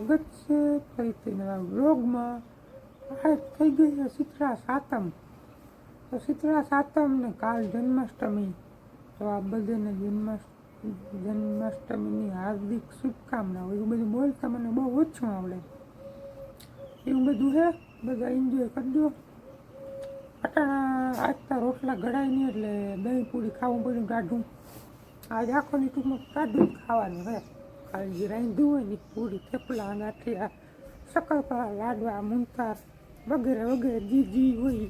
સ્વાગત છે ફરીથી નવા વ્લોગમાં આ થઈ ગઈ છે સાતમ તો શીતળા સાતમ ને કાલ જન્માષ્ટમી તો આ બધાને જન્માષ્ટ જન્માષ્ટમીની હાર્દિક શુભકામનાઓ એવું બધું બોલતા મને બહુ ઓછું આવડે. એવું બધું છે બધા એન્જોય કરજો. અટાણા આજતા રોટલા ઘડાય નહીં એટલે દહીં પૂરી ખાવું પડ્યું કાઢું આજ આખોની ટૂંકમાં કાઢું જ ખાવાનું હે. જે રાંધ્યું હોય ને પૂરી થેપલા ગાંઠિયા શક્કરપારા લાડવા મુંતાર વગેરે વગેરે જી જી હોય.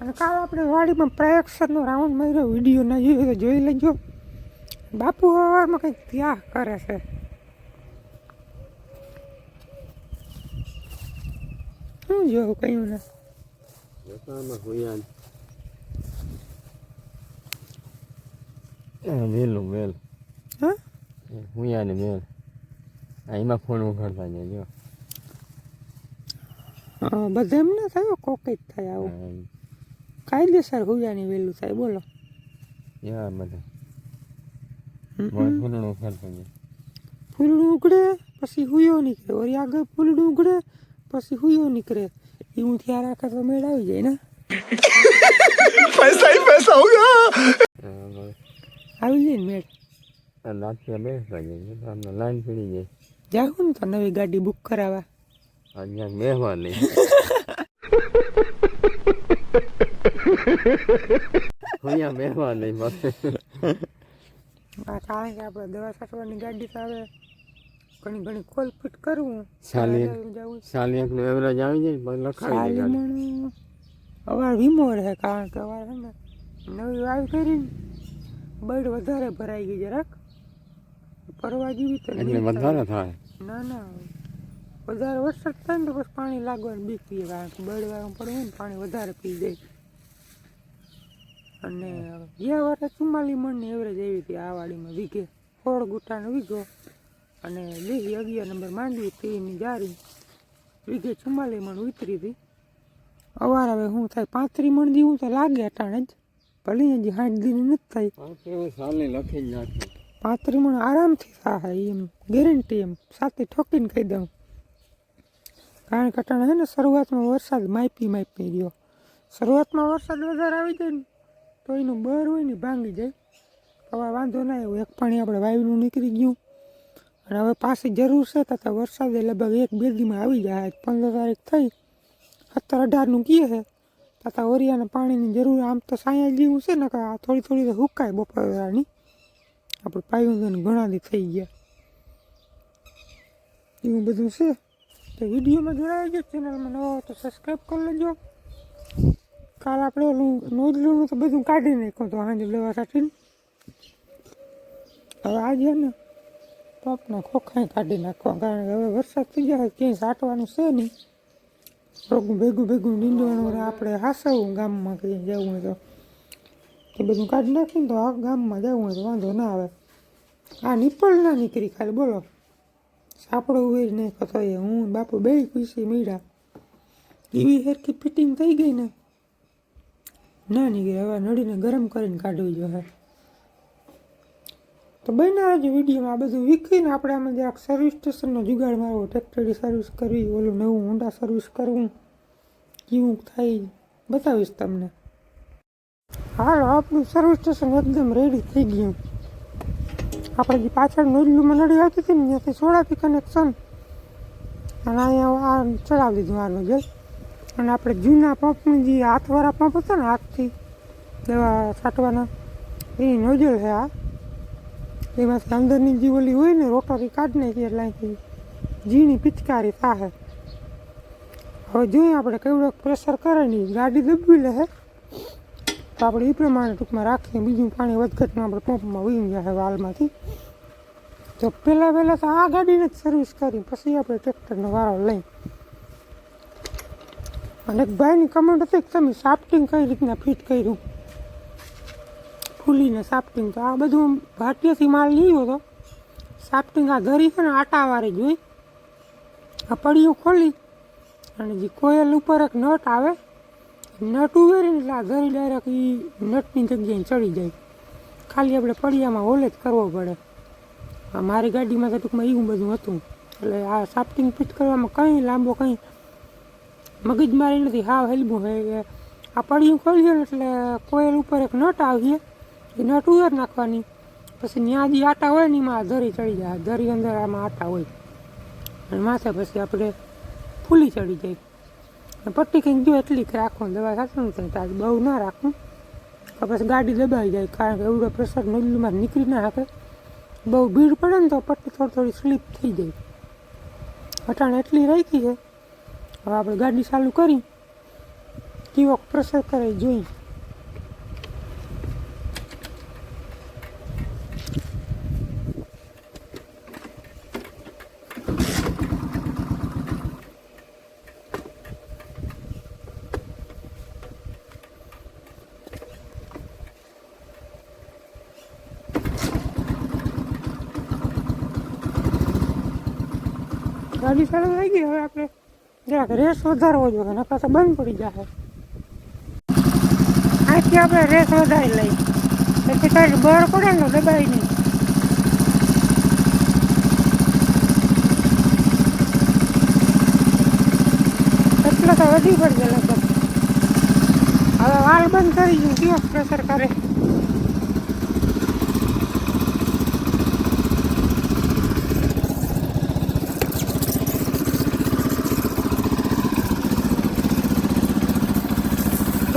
અને કાલ આપણે વાડીમાં પ્રયક્ષનો રાઉન્ડ માર્યો વીડિયો ના જોયો તો જોઈ લેજો. બાપુ હવારમાં કંઈક ત્યાગ કરે છે. શું જોવું કયું ને? વેલું મેલું મેલ હું યાને મેં એમાં ફોન ઉઘાડતા જાય જો. બધા એમ ના થાય કોક જ થાય આવું. કાયદેસર હુજાની વેલું થાય બોલો. યા બધા ફૂલડું ઉઘાડતા જાય ફૂલડું ઉઘડે પછી હુયો નીકળે. ઓરી આગળ ફૂલડું ઉઘડે પછી હુયો નીકળે. એ હું ત્યાં રાખે તો મેળ આવી જાય ને. પૈસા પૈસા આવી જાય ને મેળ. રાત્રે બેસતા જાય તો લાઈન પડી જાય. જાઉં ને તો નવી ગાડી બુક કરાવવા. અહીંયા ક્યાંક મહેમાન નહીં હુયા મહેમાન નહીં પાસે કારણ કે આપણે દવા છાંટવાની ગાડી તો આવે. ઘણી ઘણી ખોલ ફીટ કરવું સાલી જવું સાલી એકનું એવરેજ આવી જાય પછી લખાવી અવાર વીમો રહે કારણ કે અવાર છે ને નવી વાવ કરીને બળ વધારે ભરાઈ ગઈ જરાક. પરવા જેવી તો એટલે વધારે થાય. ના ના. વધારે વરસાદ થાય ને તો બસ પાણી લાગવાનું બીક પીએ કારણ કે બળવાનું પડે ને પાણી વધારે પી જાય. અને ગયા વારે ચુમ્માલી મણની એવરેજ આવી હતી આ વાડીમાં વીઘે. સોળ ગુટાનો વીઘો અને લીલી અગિયાર નંબર માંડવી તેની જારી વીઘે ચુમ્માલી મણ ઉતરી હતી. અવાર હવે શું થાય? પાંત્રી મણ જેવું તો લાગે અટાણે જ. ભલે હજી હાથ દીની નથી થાય. લખી જ નાખ્યું પાંત્રી ત્રિમણ આરામથી થાય, એમ ગેરંટી એમ. સાથે ઠોકીને કહી દઉં. કારણ કે અટાણે છે ને શરૂઆતમાં વરસાદ માપી માપી ગયો શરૂઆતમાં વરસાદ વધારે આવી જાય ને, તો એનું બર હોય ને ભાંગી જાય. હવે વાંધો ના એવું એક પાણી આપણે વાયુનું નીકળી ગયું. અને હવે પાછી જરૂર છે તો વરસાદ લગભગ એક બે દીમાં આવી જાય. પંદર તારીખ થઈ, સત્તર અઢારનું કહે છે તથા ઓરિયાને પાણીની જરૂર, આમ તો સાયા જેવું છે ને કે થોડી થોડી હુકાય બપોરની આપણે પાયું તો ઘણા દી થઈ ગયા. એવું બધું છે? તો વિડીયોમાં જોડાઈ ગયો ચેનલમાં નવો તો સબસ્ક્રાઈબ કરી લેજો. કાલ આપણે ઓલું નોંધલું તો બધું કાઢી નાખ્યું તો સાંજે લેવા છાંટીને હવે આજે ને ટોપના ખોખાઈ કાઢી નાખવા કારણ કે હવે વરસાદ થઈ જાય ક્યાંય સાટવાનું છે નહીં. ભેગું ભેગું ભેગું નીંદવાનું આપણે હાસવું ગામમાં કંઈ જવું તો. તે બધું કાઢી નાખીને તો આ ગામમાં જવું હોય તો વાંધો ના આવે. આ નિપળ ના નીકળી ખાલી, બોલો. સાપડો ઉવેર નહીં કતો એ, હું બાપુ બે ખુશી મીડા. એવી હેરકી ફિટિંગ થઈ ગઈ ને. ના નીકળે, હવે નળીને ગરમ કરીને કાઢવી જોઈએ. તો બન્યા આજે વિડીયોમાં બધું વીખીને આપણે આમાં જરાક સર્વિસ સ્ટેશનનો જુગાડ મારવો ટ્રેક્ટરની સર્વિસ કરવી, ઓલું નવું હોન્ડા સર્વિસ કરવું. કેવું થાય બતાવીશ તમને. હાલો, આપણું સર્વિસ સ્ટેશન એકદમ રેડી થઈ ગયું આપણે જે પાછળ નોજલું મંડળી આવતી હતી ને, ત્યાંથી સોડાથી કનેક્શન અને અહીંયા આ ચડાવી દીધું આ નોજલ અને આપણે જૂના પંપની જે હાથવાળા પંપ હતા ને, હાથથી દવા છાંટવાના, એ નોજલ છે આ. એમાંથી અંદરની જે ઓલી હોય ને, રોટરી કાઢી નાખી એટલે અહીંથી ઝીણી પિચકારી થાય હવે જોઈએ આપણે કેવડોક પ્રેશર કરે ને ગાડી દબાવી લે તો આપણે એ પ્રમાણે ટૂંકમાં રાખીએ, બીજું પાણી વધઘટમાં આપણે પંપમાં વહી જાય વાલમાંથી તો પહેલાં પહેલાં તો આ ગાડીને જ સર્વિસ કરી, પછી આપણે ટ્રેક્ટરનો વારો લઈ. અને ભાઈની કમેન્ટ હતી કે તમે સાફ્ટિંગ કઈ રીતના ફિટ કર્યું? ફૂલીને સાફ્ટિંગ તો આ બધું ભાટિયાથી માલ લીધો હતો સાફ્ટિંગ આ ધરી છે ને આટાવાળી જોઈ આ પડીઓ ખોલી, અને જે કોયલ ઉપર એક નટ આવે નટ ઉવેરીને એટલે આ ધરી ડાયરેક્ટ એ નટની જગ્યાએ ચડી જાય. ખાલી આપણે પડિયામાં હોલે જ કરવો પડે. મારી ગાડીમાં તો ટૂંકમાં એવું બધું હતું. એટલે આ સાફ્ટિંગ ફિટ કરવામાં કંઈ લાંબો કંઈ મગજમારી નથી, હાવ હેલબું કે આ પડિયું ખોલ્યું એટલે કોયલ ઉપર એક નટ આવીએ. એ નટ ઉયર નાખવાની. પછી ત્યાં જે આટા હોય ને, એમાં ધરી ચડી જાય. ધરી અંદર આમાં આટા હોય. અને માથે પછી આપણે ફૂલી ચડી જાય. પટ્ટી કંઈક જો એટલી કે રાખો દવા સાચું થાય તાજ બહુ ના રાખું. તો પછી ગાડી દબાઈ જાય, કારણ કે એવડો પ્રેશર નળીમાં નીકળી ના શકે. બહુ ભીડ પડે ને તો પટ્ટી થોડી થોડી સ્લીપ થઈ જાય. અટાણે એટલી રાખી છે. હવે આપણે ગાડી ચાલુ કરી. કેવો પ્રેશર કરે એ ગાડી સારી થઈ ગઈ, હવે આપણે જરાક રેસ વધારવો જોઈએ નકા તો બંધ પડી જશે આથી આપણે રેસ વધારી લઈ પછી કાંઈક બળ પડે ને દબાઈ નહીં. એટલે તો વધી પડશે લગભગ. હવે વાલ બંધ કરી ગયું કેવો પ્રેશર કરે?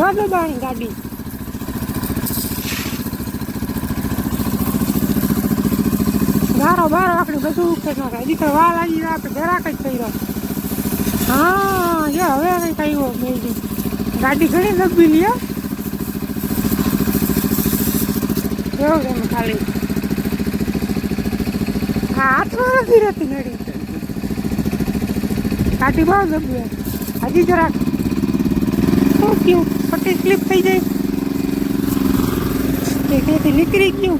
જો દબાણી ગાડી. ગારો બારો આપણે બધું ઉકેલ નાખે તો વાલ આવી રહ્યા આપણે જરાક જ થઈ રહ્યો હા જે હવે કંઈક આવ્યો મેં ગાડી ઘણી દબી લ્યો કેવું છે ખાલી. હા હાથમાં નથી રહેતી નડી ગાડી બહુ દબી હજી જરાક. શું થયું? પટ્ટી સ્લીપ થઈ જાય? એકલેથી નીકળી ગયું?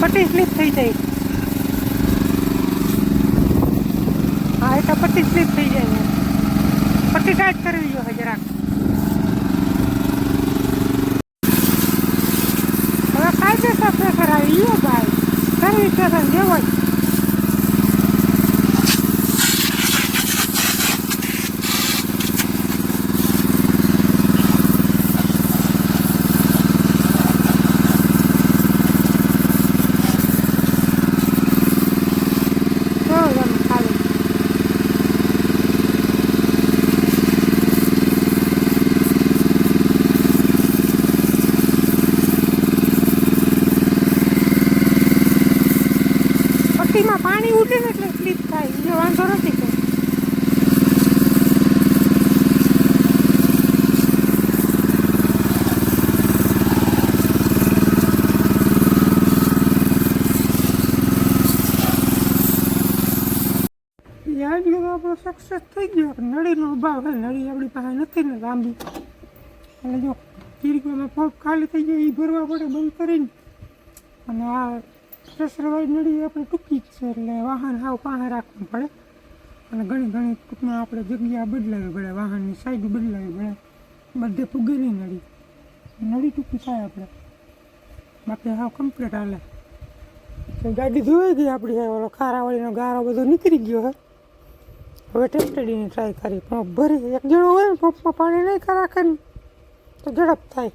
પટ્ટી સ્લીપ થઈ જાય. હા, એ તો પટ્ટી સ્લીપ થઈ જાય પટ્ટી ટાઈટ કરવી જોઈએ જરાક. હવે કાયદેસર પ્રેશર આવી ગયો ભાઈ. સર્વિસ સ્ટેશન જેવો જ તો એમ ખાલી પટ્ટીમાં પાણી ઉડે ને એટલે સ્લીપ થાય એ વાંધો નથી કોઈ યાદ લો આપણો થઈ નળીનો અભાવ હોય, નળી આપણી પાસે નથી ને લાંબી. એટલે જો કિરકોમાં પગ ખાલી થઈ જાય, એ ભરવા પડે બંધ કરીને. અને આ પ્રેશરવાળી નળી આપણે ટૂંકી જ છે, એટલે વાહન હાવ પાસે રાખવું પડે. અને ઘણી ઘણી ટૂંકમાં આપણે જગ્યા બદલાવી પડે, વાહનની સાઈડ બદલાવી પડે. બધે ફૂગેલી નળી. નળી ટૂંકી થાય આપણે. બાકી હાવ કમ્પ્લીટ હાલે. ગાડી ધોઈ ગઈ આપણી, ઓલો ખારાવાળીનો ગારો બધો નીકળી ગયો હે. હવે ટેસ્ટડીની ટ્રાય કરી. પંપ ભરી, એક જણો હોય ને પંપમાં પાણી નહીં કરા કરી તો ઝડપ થાય.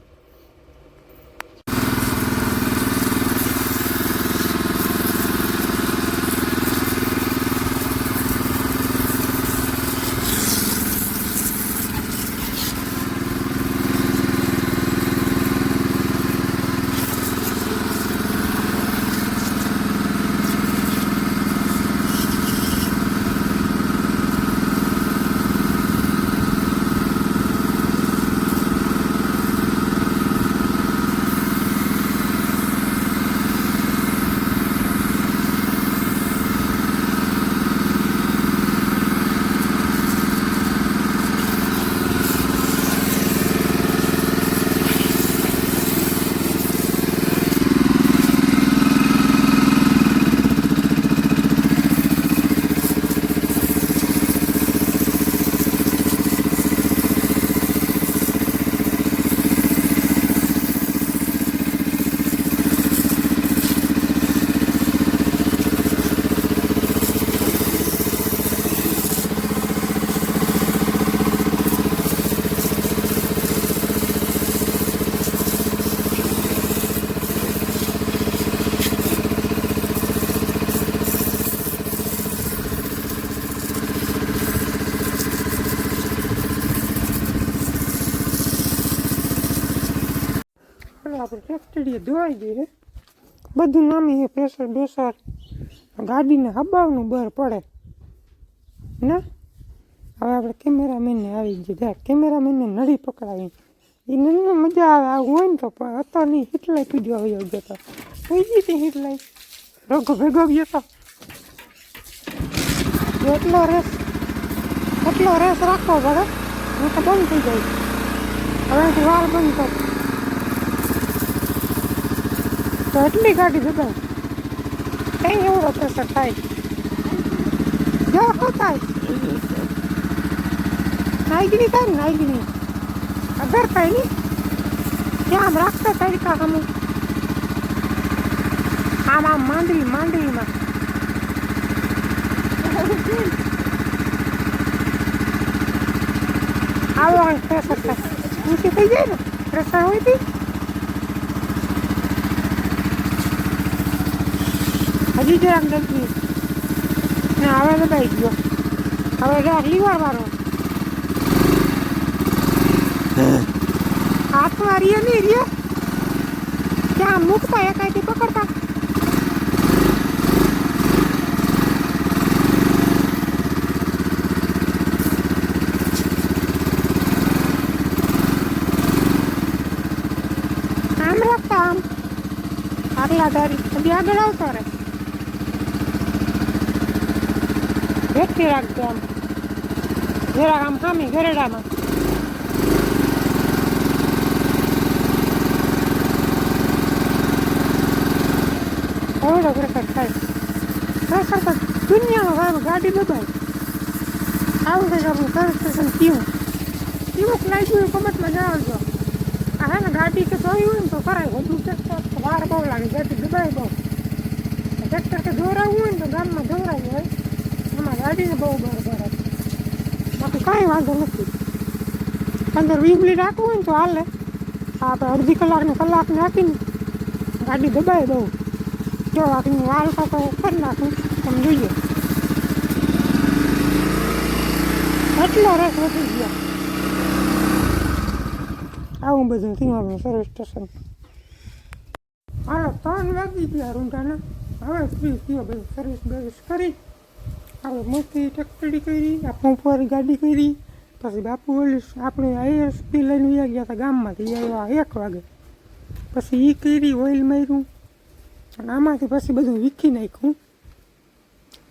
ટેક્સટડીએ ધોવાઈ ગઈ છે. બધું નામી છે પ્રેશર બેસર ગાડીને હબાવનું બર પડે. ના? હવે આપણે કેમેરામેનને આવી ગઈ ત્યાં કેમેરામેનને નડી પકડાવી એને ન મજા આવે આવું હોય ને તો પણ હતો નહીં, હિટલાઈ પીજો આવ્યો ગયો તો કોઈ ગઈ હતી હિટલાઈ. રોગો ભેગો ગયો તો. જો એટલો રેસ એટલો રેસ રાખવો પડે હું તો બંધ થઈ જાય. હવે અહીંથી વાર બંધ કર. તો એટલી ગાડી દબાય કઈ એવડો પ્રેશર થાય? જો થાય નાયગીની થાય ને નાઈગીની. અગર થાય ને? ત્યાં આમ રાખતા તરીકા આમ આમ આમ માંડવી, માંડવીમાં. આવો પ્રેશર થાય. ઊંચી થઈ જાય ને? પ્રેશર હોયથી હજી જરાક જલ્દી ને હવે દબાઈ ગયો. હવે જરાક લીવર વાળો હાથમાં રીએ નહીં રીએ ત્યાં મૂકતા એકાઈથી પકડતા. આમ રાખતા આમ. આગલા ધારી આગળ આવતો રહે. ભેટથી રાખજો આમ જરાક આમ સામી ગરેડામાં એવડો પ્રેશર થાય પ્રેશર તો દુનિયામાં સારું ગાડી દબાય આવું કંઈક આપણું સ્ટેશન થયું કેવું લાગ્યું કમતમાં જણાવજો આ હે ને ગાડી કે ધોઈ હોય ને તો કરાય બધું ટ્રેક્ટર વાર બહુ લાગે ગાડી દબાય બહુ ટ્રેક્ટર કે દોરાવવું હોય ને તો ગામમાં દોરાવું હોય ગાડીને બહુ બરાબર બાકી કાંઈ વાંધો નથી. પંદર વીસ મિનિટ રાખવું હોય ને તો હાલે. આપણે અડધી કલાકને કલાકને નાખીને ગાડી દબાઈ દઉં. જો આખી વાલ તો કરી નાખું. તમે જોઈએ. એટલો રસ વધી ગયો. આવું બધું થયું સર્વિસ સ્ટેશન હાલો, ત્રણ વાગી ગયા રૂંઢાના હવે ફ્રી થયો બધું. સર્વિસ બર્વિસ કરી. હવે મોટી ટકડી કરી આ ઉપર ગાડી કરી. પછી બાપુ ઓલી આપણે આઈએસપી લઈને વયા ગયા હતા ગામમાંથી આવ્યા એક વાગે. પછી એ કરી ઓઇલ માર્યું. અને આમાંથી પછી બધું વીખી નાખ્યું.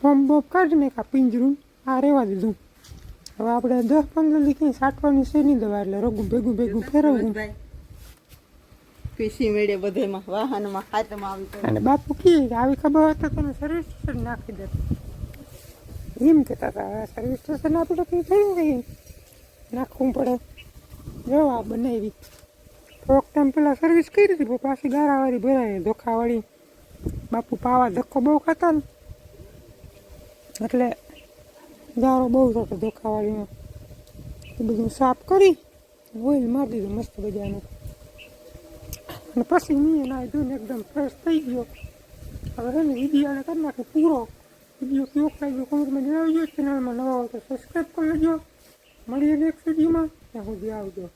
પંપ બોપ કાઢી નાખ્યા પિંજરું. આ રહેવા દીધું. હવે આપણે દસ પંદર દી કંઈ સાટવાની છે નહીં દવા એટલે રોગું ભેગું ભેગું ફેરવવું. પીસી મેળે બધેમાં વાહનમાં હાથમાં આવી અને બાપુ કહે કે આવી ખબર હોય તો તમે સર્વિસ નાખી દે. એમ કહેતા હતા સર્વિસ સ્ટેશન આપણે કંઈ થયું કંઈ નાખવું પડે જો આ બનાવી થોડોક ટાઈમ પહેલાં સર્વિસ કરી હતી પાછી ગારાવાળી ભરાય ધોખાવાળી બાપુ પાવા ધક્કો બહુ ખાતા ને એટલે ગારો બહુ થતો ધોખાવાળીમાં એ બધું સાફ કરી ઓઇલ મારી દીધું મસ્ત બજારનું અને પછી મેં ના જોઈને એકદમ ફ્રેશ થઈ ગયો હવે એને વિડીયોને કરી નાખે પૂરો વીડિયો કેવો લાગ્યો કોમેન્ટમાં જણાવજો ચેનલમાં નવા હોય તો સબસ્ક્રાઈબ કરી લેજો મળીએ નેક્સ્ટ વિડીયોમાં ત્યાં સુધી આવજો